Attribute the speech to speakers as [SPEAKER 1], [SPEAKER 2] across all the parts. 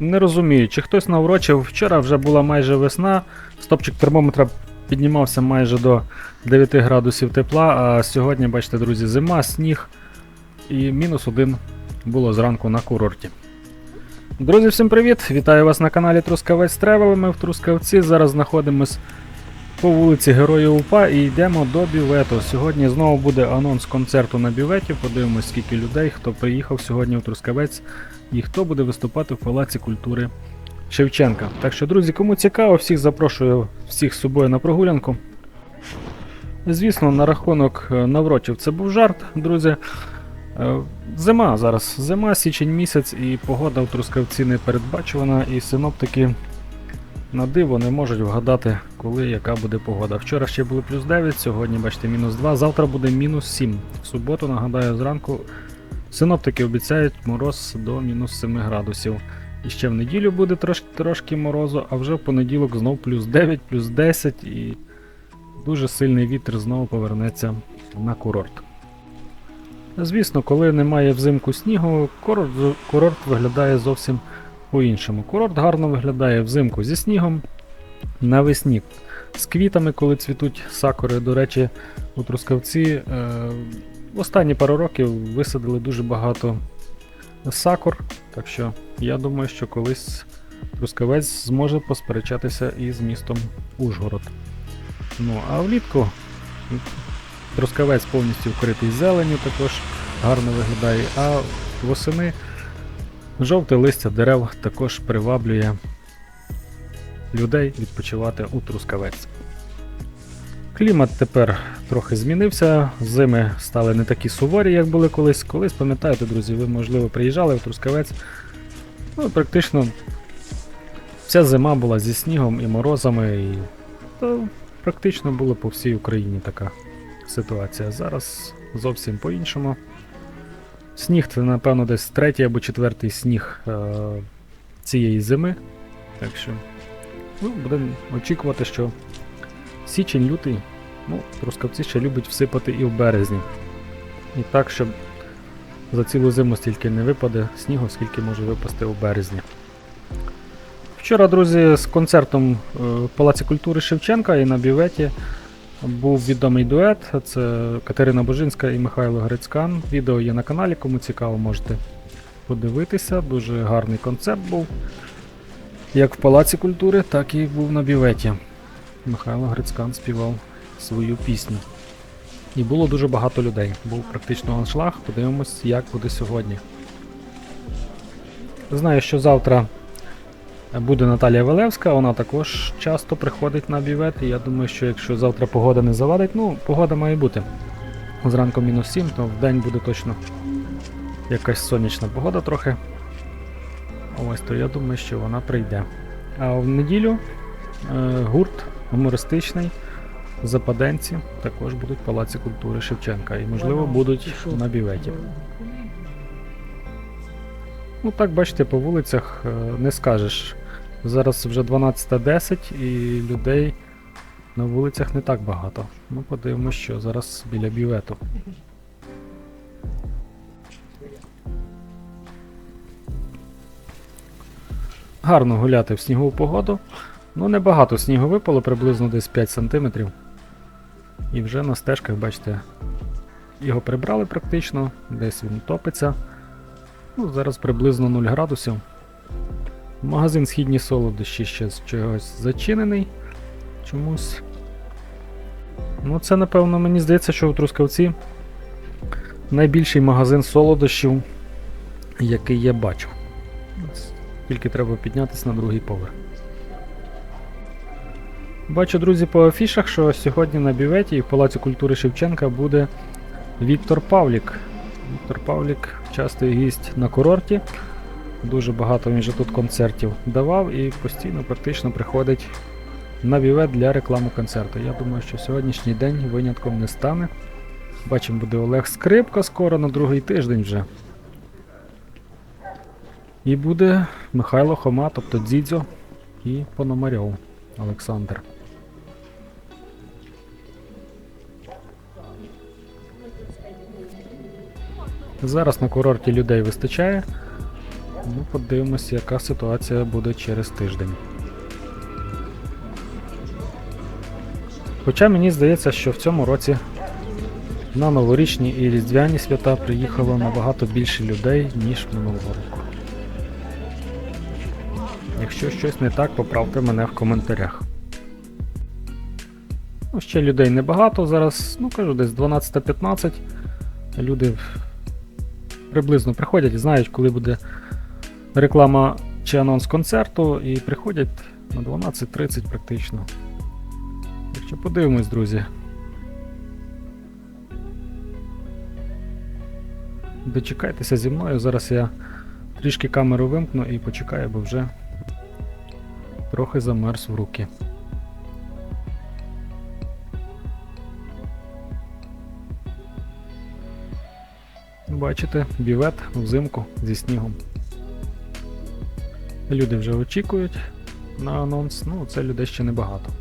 [SPEAKER 1] Не розумію, чи хтось наврочив, вчора вже була майже весна, стопчик термометра піднімався майже до 9 градусів тепла, а сьогодні, бачите, друзі, зима, сніг і мінус один було зранку на курорті. Друзі, всім привіт! Вітаю вас на каналі Трускавець Тревел. Ми в Трускавці. Зараз знаходимось по вулиці Героїв УПА і йдемо до бювету. Сьогодні знову буде анонс концерту на бюветі. Подивимось, скільки людей, хто приїхав сьогодні в Трускавець і хто буде виступати в Палаці культури Шевченка. Так що, друзі, кому цікаво, всіх запрошую всіх з собою на прогулянку. Звісно, на рахунок е, наврочів це був жарт, друзі. Е, Зима зараз. Зима, січень місяць, і погода в Трускавці не передбачувана, і синоптики на диво не можуть вгадати, коли яка буде погода. Вчора ще було плюс 9, сьогодні, бачите, мінус 2, завтра буде мінус 7. В суботу, нагадаю, зранку синоптики обіцяють мороз до мінус 7 градусів. І ще в неділю буде трошки, трошки морозу, а вже в понеділок знов плюс 9, плюс 10 і дуже сильний вітер знову повернеться на курорт. Звісно, коли немає взимку снігу, курорт, курорт виглядає зовсім по-іншому. Курорт гарно виглядає взимку зі снігом, навесні з квітами, коли цвітуть сакури. До речі, у Трускавці е, в останні пару років висадили дуже багато сакур. Так що я думаю, що колись Трускавець зможе посперечатися із містом Ужгород. Ну, а влітку Трускавець повністю вкритий зеленю, також гарно виглядає. А восени жовте листя дерев також приваблює людей відпочивати у Трускавець. Клімат тепер трохи змінився, зими стали не такі суворі, як були колись. Колись, пам'ятаєте, друзі, ви, можливо, приїжджали в Трускавець. Ну, практично вся зима була зі снігом і морозами, і то практично було по всій Україні така ситуація. Зараз зовсім по-іншому. Сніг це, напевно, десь третій або четвертий сніг е- цієї зими. Так що ну, будемо очікувати, що січень, лютий, ну, трускавці ще любить всипати і в березні. І так, щоб за цілу зиму стільки не випаде снігу, скільки може випасти у березні. Вчора, друзі, з концертом е, в Палаці культури Шевченка і на бюветі був відомий дует. Це Катерина Божинська і Михайло Грицькан. Відео є на каналі, кому цікаво, можете подивитися. Дуже гарний концерт був. Як в Палаці культури, так і був на бюветі. Михайло Грицькан співав свою пісню. І було дуже багато людей. Був практично аншлаг. Подивимось, як буде сьогодні. Знаю, що завтра буде Наталія Велевська, вона також часто приходить на бівет. І я думаю, що якщо завтра погода не завадить, ну, погода має бути. Зранку мінус 7, то в день буде точно якась сонячна погода трохи. Ось, то я думаю, що вона прийде. А в неділю е, гурт гумористичний. Западенці також будуть в Палаці культури Шевченка і, можливо, будуть на біветі. Ну так, бачите, по вулицях е, не скажеш. Зараз вже 12.10 і людей на вулицях не так багато. Ну, подивимось, що зараз біля бівету. Гарно гуляти в снігову погоду. Ну, небагато снігу випало, приблизно десь 5 см. І вже на стежках, бачите, його прибрали практично, десь він топиться. Ну, зараз приблизно 0 градусів. Магазин східні солодощі ще з чогось зачинений чомусь. Ну, це, напевно, мені здається, що у Трускавці найбільший магазин солодощів, який я бачу. Тільки треба піднятися на другий поверх. Бачу, друзі, по афішах, що сьогодні на бюветі і в Палаці культури Шевченка буде Віктор Павлік. Віктор Павлік частий гість на курорті. Дуже багато він же тут концертів давав і постійно практично приходить на бювет для реклами концерту. Я думаю, що сьогоднішній день винятком не стане. Бачимо, буде Олег Скрипка скоро на другий тиждень вже. І буде Михайло Хома, тобто Дзідзьо і Пономарьов Олександр. Зараз на курорті людей вистачає. Ну, подивимося, яка ситуація буде через тиждень. Хоча мені здається, що в цьому році на новорічні і різдвяні свята приїхало набагато більше людей, ніж минулого року. Якщо щось не так, поправте мене в коментарях. Ну, ще людей небагато зараз, ну кажу, десь 12-15. Люди приблизно приходять, знають, коли буде реклама чи анонс концерту, і приходять на 12.30 практично. Так що подивимось, друзі. Дочекайтеся зі мною. Зараз я трішки камеру вимкну і почекаю, бо вже трохи замерз в руки. Бачите, бівет взимку зі снігом. Люди вже очікують на анонс, ну це людей ще небагато.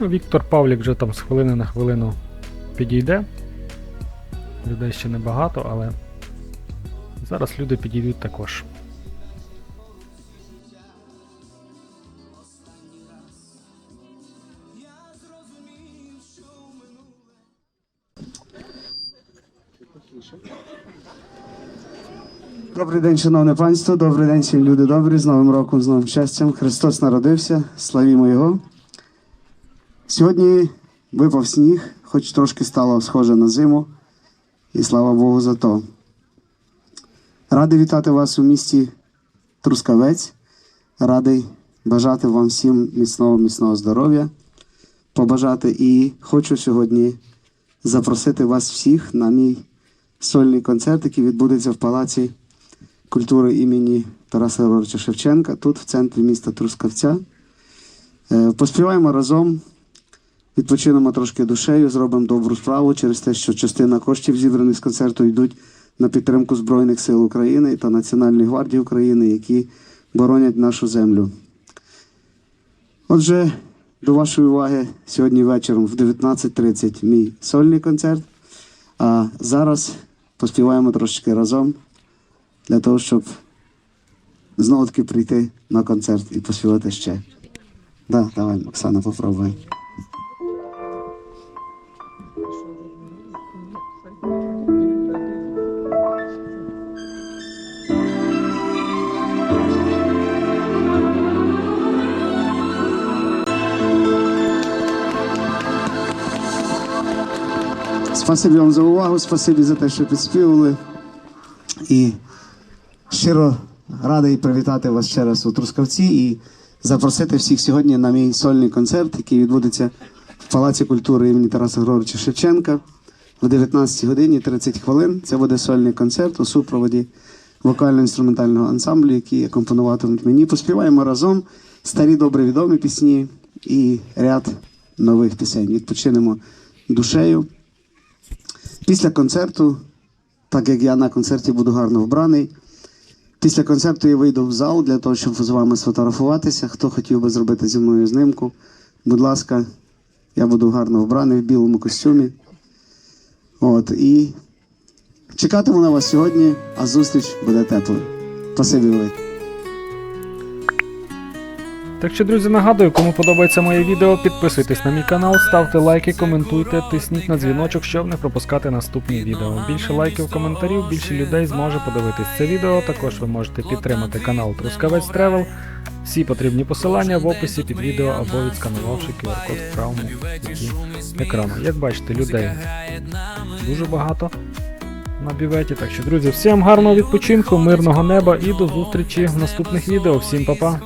[SPEAKER 1] Ну, Віктор Павлік вже там з хвилини на хвилину підійде. Людей ще небагато, але зараз люди підійдуть також.
[SPEAKER 2] Добрий день, шановне панство, добрий день всім люди добрі, з Новим роком, з новим щастям. Христос народився, славімо Його. Сьогодні випав сніг, хоч трошки стало схоже на зиму, і слава Богу за то. Радий вітати вас у місті Трускавець. Радий бажати вам всім міцного, міцного здоров'я, побажати і хочу сьогодні запросити вас всіх на мій сольний концерт, який відбудеться в палаці культури імені Тараса Григоровича Шевченка, тут, в центрі міста Трускавця. Е, Поспіваємо разом, відпочинемо трошки душею, зробимо добру справу через те, що частина коштів, зібраних з концерту, йдуть на підтримку Збройних сил України та Національної гвардії України, які боронять нашу землю. Отже, до вашої уваги сьогодні вечором в 19.30 мій сольний концерт. А зараз поспіваємо трошечки разом для того, щоб знову таки прийти на концерт і поспівати ще. Да, давай, Оксана, попробуй. Спасибі вам за увагу, спасибі за те, що підспівали. І щиро радий привітати вас ще раз у Трускавці і запросити всіх сьогодні на мій сольний концерт, який відбудеться в Палаці культури імені Тараса Григоровича Шевченка в 19 годині 30 хвилин. Це буде сольний концерт у супроводі вокально-інструментального ансамблю, який акомпонуватимуть мені. Поспіваємо разом старі добре відомі пісні і ряд нових пісень. Відпочинемо душею. Після концерту так як я на концерті буду гарно вбраний. Після концерту я вийду в зал для того, щоб з вами сфотографуватися. Хто хотів би зробити зі мною знимку, будь ласка, я буду гарно вбраний в білому костюмі. От, і чекатиму на вас сьогодні, а зустріч буде теплою. Спасибі велике.
[SPEAKER 1] Так що, друзі, нагадую, кому подобається моє відео, підписуйтесь на мій канал, ставте лайки, коментуйте, тисніть на дзвіночок, щоб не пропускати наступні відео. Більше лайків, коментарів, більше людей зможе подивитись це відео. Також ви можете підтримати канал Трускавець Тревел. Всі потрібні посилання в описі під відео або відсканувавши QR-код в правому екрану. Як бачите, людей дуже багато на біветі. Так що, друзі, всім гарного відпочинку, мирного неба і до зустрічі в наступних відео. Всім па-па!